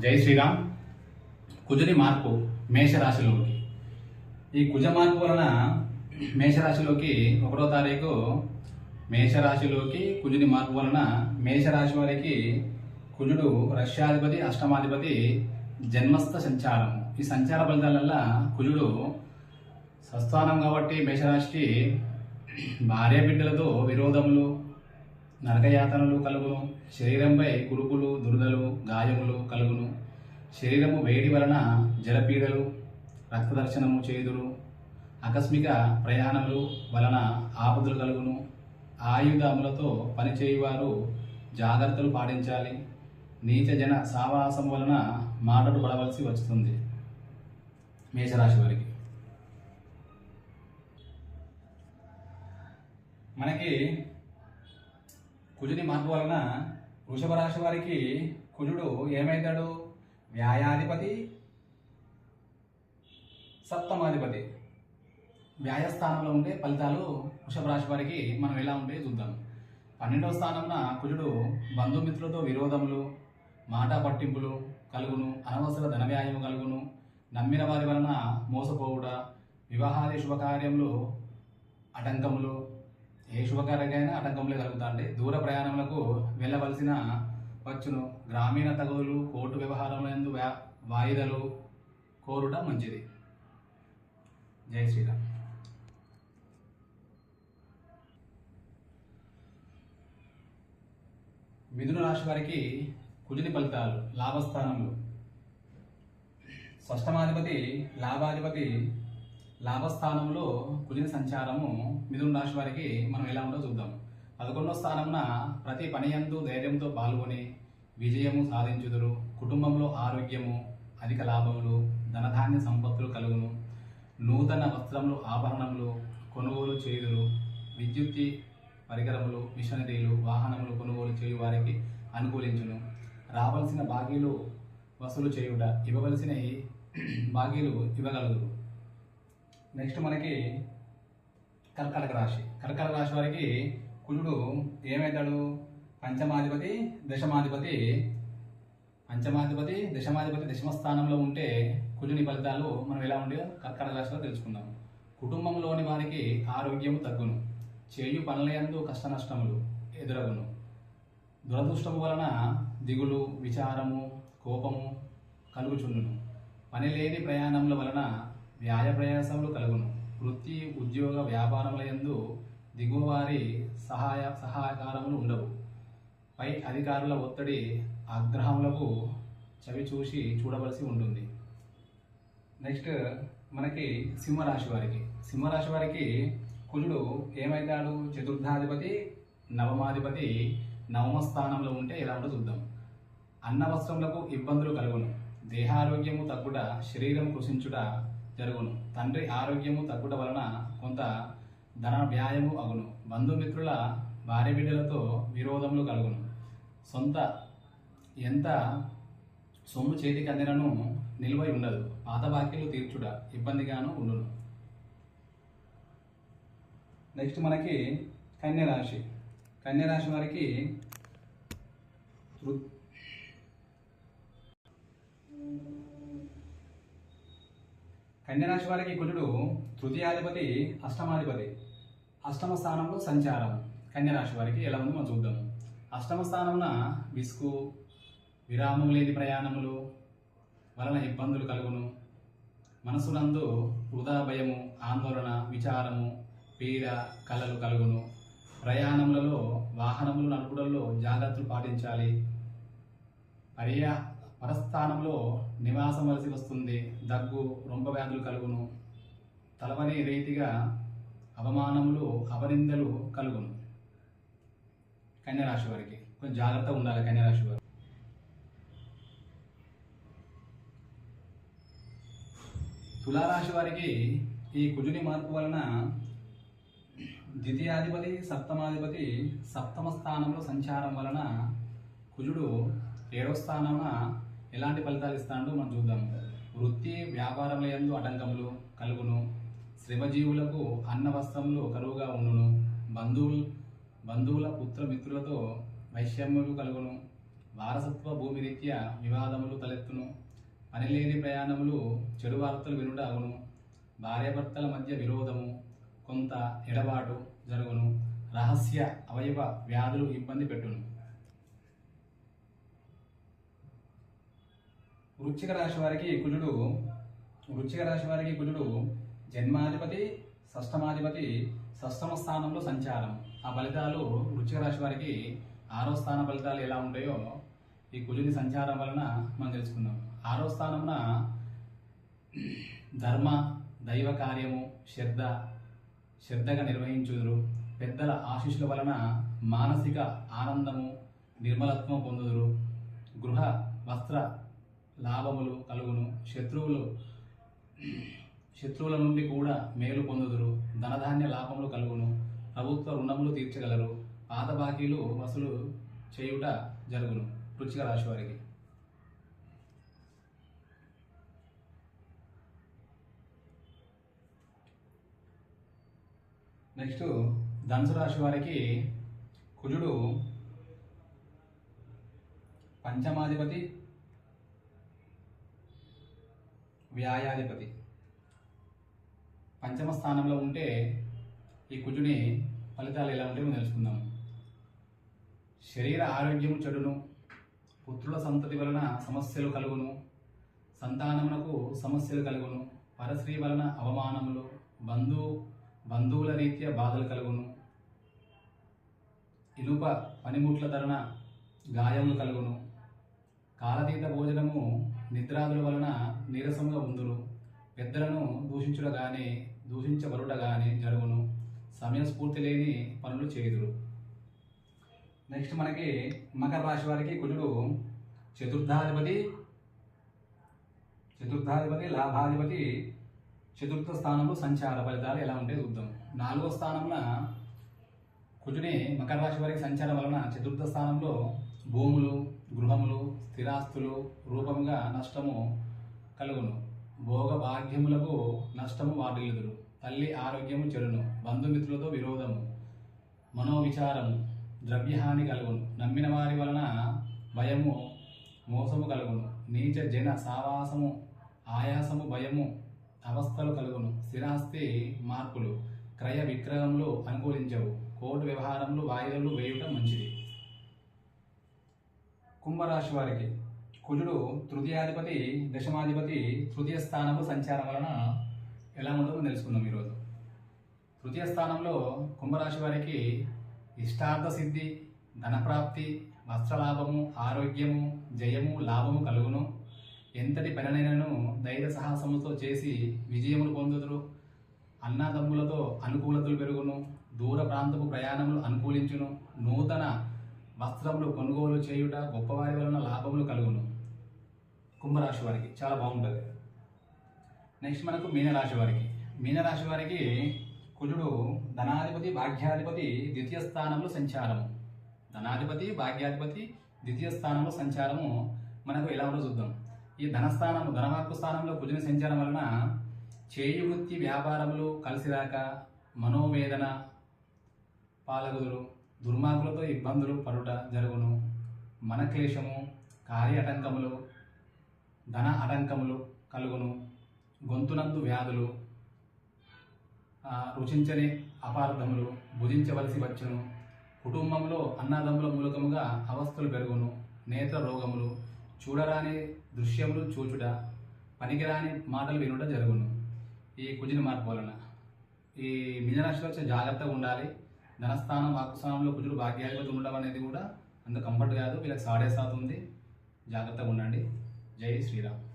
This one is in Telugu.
జై శ్రీరామ్. కుజుని మార్పు మేషరాశిలోకి. ఈ కుజ మార్పు వలన మేషరాశిలోకి ఒకటో తారీఖు మేషరాశిలోకి కుజుని మార్పు వలన మేషరాశి వారికి కుజుడు రష్యాధిపతి అష్టమాధిపతి జన్మస్థ సంచారం. ఈ సంచార ఫలితాలల్ల కుజుడు స్వస్థానం కాబట్టి మేషరాశికి భార్య బిడ్డలతో విరోధములు నరకయాతనలు కలుగును శరీరంపై కురుపులు దురదలు గాయములు కలుగును. శరీరము వేడి వలన జలపీడలు రక్తదర్శనము చేదులు ఆకస్మిక ప్రయాణములు వలన ఆపదలు కలుగును. ఆయుధములతో పనిచేయువారు జాగ్రత్తలు పాటించాలి. నీచ జన సావాసం వలన మాటలు పడవలసి వస్తుంది మేషరాశి వారికి. మనకి కుజుని మార్పు వలన వృషభ రాశి వారికి కుజుడు ఏమైతాడు? వ్యాయాధిపతి సప్తమాధిపతి. వ్యాయస్థానంలో ఉండే ఫలితాలు వృషభ రాశి వారికి మనం ఎలా ఉంటాయో చూద్దాం. పన్నెండవ స్థానంన కుజుడు బంధుమిత్రులతో విరోధములు మాట పట్టింపులు కలుగును అనవసర ధన వ్యాయం కలుగును నమ్మిన వారి వలన మోసపోవుట వివాహాది శుభకార్యములు ఆటంకములు ఏ శుభకార్యకైనా జరుగుతూ అంటే దూర ప్రయాణములకు వెళ్ళవలసిన వచ్చును. గ్రామీణ తగులు కోర్టు వ్యవహారంలో వ్యా వాయిదాలు కోరుట మంచిది. జై శ్రీరామ్. మిథున రాశి వారికి కుజుని ఫలితాలు లాభస్థానములు. షష్టమాధిపతి లాభాధిపతి లాభస్థానంలో కులిన సంచారము మిథున రాశి వారికి మనం ఎలా ఉందో చూద్దాం. పదకొండో స్థానంన ప్రతి పనియందు ధైర్యంతో పాల్గొని విజయము సాధించుదురు. కుటుంబంలో ఆరోగ్యము అధిక లాభములు ధనధాన్య సంపత్తులు కలుగును. నూతన వస్త్రములు ఆభరణములు కొనుగోలు చేయుదురు. విద్యుత్తి పరికరములు మిషనరీలు వాహనములు కొనుగోలు చేయు వారికి అనుకూలించును. రావలసిన బాగీలు వసూలు చేయుట ఇవ్వవలసిన బాగీలు ఇవ్వగలుగురు నెక్స్ట్ మనకి కర్కటక రాశి. కర్కటక రాశి వారికి కుజుడు ఏమవుతాడు పంచమాధిపతి దశమాధిపతి. పంచమాధిపతి దశమాధిపతి దశమ స్థానంలో ఉంటే కుజుని ఫలితాలు మనం ఎలా ఉండే? కర్కటక రాశిలో తెలుసుకుందాం. కుటుంబంలోని వారికి ఆరోగ్యము తగ్గును. చేయు పనులయందు కష్ట నష్టములు ఎదురగును. దురదృష్టము వలన దిగులు విచారము కోపము కలుగుచుండును. పని లేని ప్రయాణముల వలన వ్యాయ ప్రయాసములు కలుగును. వృత్తి ఉద్యోగ వ్యాపారముల యందు దిగువవారి సహాయ సహాయకారములు ఉండవు. పై అధికారుల ఒత్తిడి ఆగ్రహములకు చవి చూసి చూడవలసి ఉంటుంది. నెక్స్ట్ మనకి సింహరాశి వారికి. సింహరాశి వారికి కుజుడు ఏమైతాడు? చతుర్థాధిపతి నవమాధిపతి నవమ స్థానంలో ఉంటే ఎలా ఉంటుందో చూద్దాం. అన్న వస్త్రములకు ఇబ్బందులు కలుగును. దేహారోగ్యము తగ్గుట శరీరం కృషించుట జరుగును. తండ్రి ఆరోగ్యము తగ్గుట వలన కొంత ధన వ్యాయము అగును. బంధుమిత్రుల భార్య బిడ్డలతో విరోధములు కలుగును. సొంత ఎంత సొమ్ము చేతికి అందినను నిలువై ఉండదు. పాత బాకీలు తీర్చుట ఇబ్బందిగాను ఉండును. నెక్స్ట్ మనకి కన్యరాశి. కన్యరాశి వారికి కన్యరాశి వారికి కుజుడు తృతీయాధిపతి అష్టమాధిపతి అష్టమ స్థానంలో సంచారం. కన్యరాశి వారికి ఎలా ఉందో మనం చూద్దాం. అష్టమ స్థానమున విసుగు విరామం లేని ప్రయాణములు వలన ఇబ్బందులు కలుగును. మనసునందు వృధా భయము ఆందోళన విచారము పీడ కలలు కలుగును. ప్రయాణములలో వాహనములు నడుపుడంలో జాగ్రత్తలు పాటించాలి. పర్యా పరస్థానంలో నివాసం వలసి వస్తుంది. దగ్గు రొంప వ్యాధులు కలుగును. తలవని రీతిగా అవమానములు అవనిందలు కలుగును. కన్యరాశి వారికి. కొంచెం జాగ్రత్తగా ఉండాలి కన్యరాశి వారు. తులారాశి వారికి ఈ కుజుని మార్పు వలన ద్వితీయాధిపతి సప్తమాధిపతి సప్తమ స్థానంలో సంచారం వలన కుజుడు ఏడవ స్థానాన ఎలాంటి ఫలితాలు ఇస్తాడో మనం చూద్దాం. వృత్తి వ్యాపారముల ఎందు ఆటంకములు కలుగును. శ్రమజీవులకు అన్న వస్త్రములు కరువుగా ఉండును. బంధువులు బంధువుల పుత్ర మిత్రులతో వైషమ్యములు కలుగును. వారసత్వ భూమి రీత్యా వివాదములు తలెత్తును. పనిలేని ప్రయాణములు చెడు వార్తలు వినుట అగును. భార్యాభర్తల మధ్య విరోధము కొంత ఎడబాటు జరుగును. రహస్య అవయవ వ్యాధులు ఇబ్బంది పెట్టును. వృచ్చిక రాశి వారికి కుజుడు వృచ్చిక రాశి వారికి కుజుడు జన్మాధిపతి షష్టమాధిపతి షష్టమ స్థానంలో సంచారం. ఆ ఫలితాలు వృచ్చిక రాశి వారికి ఆరో స్థాన ఫలితాలు ఎలా ఉంటాయో ఈ కుజుని సంచారం వలన మనం తెలుసుకుందాం. ఆరో స్థానమున ధర్మ దైవ కార్యము శ్రద్ధ శ్రద్ధగా నిర్వహించుదురు. పెద్దల ఆశీస్సుల వలన మానసిక ఆనందము నిర్మలత్వం పొందుదురు. గృహ వస్త్ర లాభములు కలుగును. శత్రువులు శత్రువుల నుండి కూడా మేలు పొందుదురు. ధనధాన్య లాభములు కలుగును. ప్రభుత్వ రుణములు తీర్చగలరు. పాత బాకీలు వసూలు చేయుట జరుగును. వృచ్చిక రాశి వారికి. నెక్స్ట్ ధనుసు రాశి వారికి కుజుడు పంచమాధిపతి వ్యాయాధిపతి. పంచమ స్థానంలో ఉంటే ఈ కుజుని ఫలితాలు ఎలా ఉంటాయో తెలుసుకుందాం. శరీర ఆరోగ్యం చెడును పుత్రుల సంతతి వలన సమస్యలు కలుగును సంతానమునకు సమస్యలు కలుగును పరశ్రీ వలన అవమానములు బంధు బంధువుల రీత్యా బాధలు కలుగును ఇనుప పనిముట్ల ధరణ గాయములు కలుగును కాలతీత భోజనము నిద్రాదుల వలన నీరసంగా ఉందురు. పెద్దలను దూషించుట గాని దూషించబడుట గాని జరుగును. సమయం స్ఫూర్తి లేని పనులు చేయుదురు. నెక్స్ట్ మనకి మకర రాశి వారికి కుజుడు చతుర్థాధిపతి చతుర్థాధిపతి లాభాధిపతి చతుర్థ స్థానంలో సంచార ఫలితాలు ఎలా ఉంటే చూద్దాం. నాలుగో స్థానంలో కుజుని మకర రాశి వారికి సంచారం వలన చతుర్థ స్థానంలో భూములు గృహములు స్థిరాస్తులు రూపంగా నష్టము కలుగును. భోగ భాగ్యములకు నష్టము వాటిల్లుదురు. తల్లి ఆరోగ్యము చెరును బంధుమిత్రులతో విరోధము. మనోవిచారము. ద్రవ్యహాని కలుగును. నమ్మిన వారి వలన భయము మోసము కలుగును. నీచ జన సావాసము ఆయాసము భయము అవస్థలు కలుగును. స్థిరాస్తి మార్పులు. క్రయ విక్రయములు అనుకూలించవు. కోర్టు వ్యవహారంలో వాయిదాలు వేయటం మంచిది. కుంభరాశి వారికి కుజుడు తృతీయాధిపతి దశమాధిపతి తృతీయ స్థానము సంచారం వలన ఎలా ఉంటుందో తెలుసుకుందాం ఈరోజు. తృతీయ స్థానంలో కుంభరాశి వారికి ఇష్టార్థ సిద్ధి ధనప్రాప్తి వస్త్రలాభము ఆరోగ్యము జయము లాభము కలుగును. ఎంతటి పనినైనను ధైర్య సాహసముతో చేసి విజయములు పొందుదురు. అన్నదమ్ములతో అనుకూలతలు పెరుగును. దూర ప్రాంతపు ప్రయాణములు అనుకూలించును. నూతన వస్త్రములు కొనుగోలు చేయుట గొప్పవారి వలన లాభములు కలుగును. కుంభరాశి వారికి చాలా బాగుంటుంది. నెక్స్ట్ మనకు మీనరాశి వారికి. మీనరాశి వారికి కుజుడు ధనాధిపతి భాగ్యాధిపతి ద్వితీయ స్థానంలో సంచారము. ధనాధిపతి భాగ్యాధిపతి ద్వితీయ స్థానంలో సంచారము మనకు ఎలా ఉందో చూద్దాం. ఈ ధనస్థానము ధనవాక్కు స్థానంలో కుజుని సంచారం వలన చేయి వృత్తి వ్యాపారములు కలిసిరాక మనోవేదన పాలగుదురు దుర్మార్గులతో ఇబ్బందులు పడుట జరుగును. మన క్లేశము కార్య ఆటంకములు ధన ఆటంకములు కలుగును. గొంతునందు వ్యాధులు రుచించని అపార్థములు భుజించవలసి వచ్చును. కుటుంబంలో అన్నదమ్ముల మూలకముగా అవస్థలు పెరుగును. నేత్ర రోగములు చూడరాని దృశ్యములు చూచుట పనికిరాని మాటలు వినుట జరుగును. ఈ కుజిన మార్పు వలన. ఈ మీనరాశిలో వచ్చే జాగ్రత్తగా ఉండాలి. ధనస్థానం వాక్కుస్థానంలో కుజుడు భాగ్యాధిపతి ఉండడం అనేది కూడా అంత కంఫర్ట్ కాదు. వీళ్ళకి సాడే సాత్ ఉంది. జాగ్రత్తగా ఉండండి. జై శ్రీరామ్.